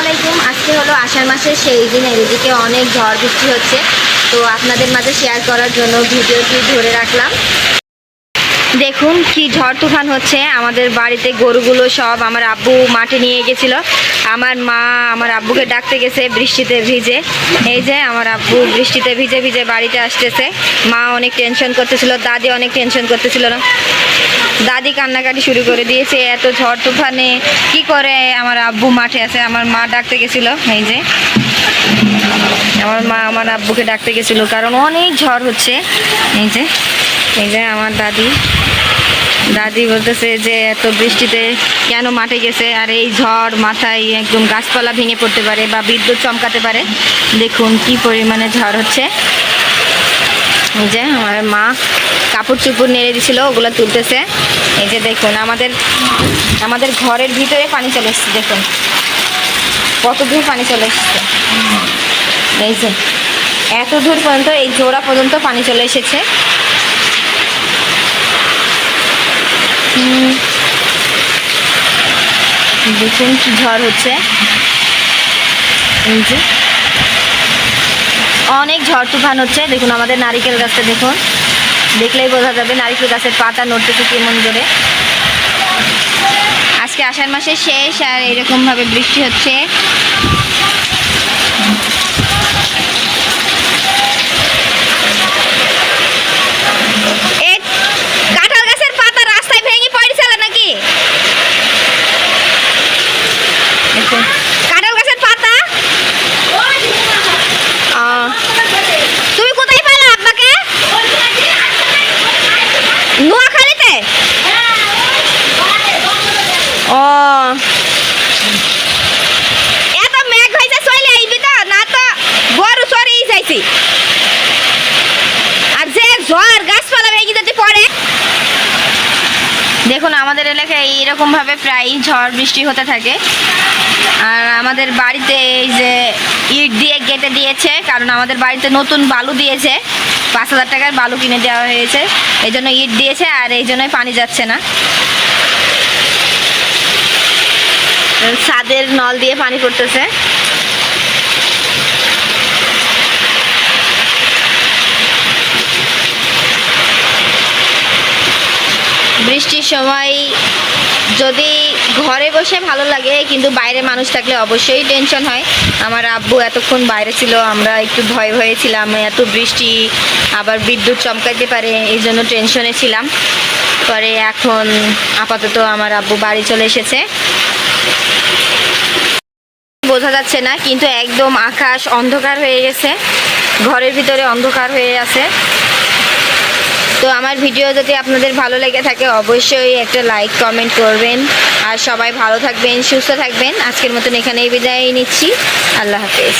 আলাইকুম। আজকে হলো আষাঢ় মাসের সেই দিন, এদিকে অনেক ঝড় বৃষ্টি হচ্ছে। তো আপনাদের মাঝে শেয়ার করার জন্য ভিডিওটি ধরে রাখলাম। দেখুন কি ঝড় তুফান হচ্ছে। আমাদের বাড়িতে গরুগুলো সব আমার আব্বু মাঠে নিয়ে গেছিল। আমার মা আমার আব্বুকে ডাকতে গেছে বৃষ্টিতে ভিজে। এই যে আমার আব্বু বৃষ্টিতে ভিজে ভিজে বাড়িতে আসতেছে। মা অনেক টেনশন করতেছিল, দাদি অনেক টেনশন করতেছিল না। দাদি কান্নাকাটি শুরু করে দিয়েছে, এত ঝড় তুফানে। কি করে আমার আব্বু মাঠে আছে? আমার মা ডাকতে গেছিল, এই যে। আমার মা আমার আব্বুকে ডাকতে গেছিল, কারণ অনেক ঝড় হচ্ছে। এই যে এই যে আমার দাদি। দাদি বলতেছে যে, এত বৃষ্টিতে কেন মাঠে গেছে? আর এই ঝড় মাথায় একদম গাছপালা ভেঙে পড়তে পারে বা বিদ্যুৎ চমকাতে পারে। দেখুন কি পরিমাণে ঝড় হচ্ছে। এই যে আমার মা কাপড় চুপড় নেড়ে দিছিল, ওগুলো তুলতেছে। এই যে দেখুন, আমাদের আমাদের ঘরের ভিতরে পানি চলে এসছে, দেখুন। কত দূর পানি চলে এসছে। এই যে এত দূর পর্যন্ত, এই জোড়া পর্যন্ত পানি চলে এসেছে। দেখুন কি ঝড় হচ্ছে। এই যে অনেক ঝড় তুফান হচ্ছে। দেখুন, আমাদের নারিকেল গাছটা দেখুন। দেখলেই বোঝা যাবে নারিকেল গাছের পাতা নড়তেছে কেমন জোরে আজকে আষাঢ় মাসের শেষ আর এরকমভাবে বৃষ্টি হচ্ছে এই কাঁঠাল গাছের পাতা রাস্তায় ভেঙে পড়েছিল নাকি দেখুন, কাঁঠাল গাছের পাতা আহ, তুমি কোথায় পেলে আব্বাকে নোয়াখালীতে ও এত মেঘ হয়েছে চলে আইবি তো না তো গরু চড়েই যাইছি আর যে ঝড় গাছপালা ভেঙে যদি পড়ে দেখুন, আমাদের এলাকায় এইরকম ভাবে প্রায় ঝড় বৃষ্টি হতে থাকে। আর আমাদের বাড়িতে এই যে ইট দিয়ে গেটে দিয়েছে, কারণ আমাদের বাড়িতে নতুন বালু দিয়েছে। পাঁচ হাজার টাকার বালু কিনে দেওয়া হয়েছে। এই জন্য ইট দিয়েছে আর এই জন্যই পানি যাচ্ছে না। ছাদের নল দিয়ে পানি পড়তেছে। সময় যদি ঘরে বসে ভালো লাগে, কিন্তু বাইরে মানুষ থাকলে অবশ্যই টেনশন হয়। আমার আব্বু এতক্ষণ বাইরে ছিল, আমরা একটু ভয় ভয়ে ছিলাম, এত বৃষ্টি, আবার বিদ্যুৎ চমকাইতে পারে, এই জন্য টেনশনে ছিলাম। পরে এখন আপাতত আমার আব্বু বাড়ি চলে এসেছে। বোঝা যাচ্ছে না, কিন্তু একদম আকাশ অন্ধকার হয়ে গেছে। ঘরের ভিতরে অন্ধকার হয়ে আছে। তো আমার ভিডিও যদি আপনাদের ভালো লেগে থাকে, অবশ্যই একটা লাইক কমেন্ট করবেন। আর সবাই ভালো থাকবেন, সুস্থ থাকবেন। আজকের মতন এখানেই বিদায় নিচ্ছি। আল্লাহ হাফেজ।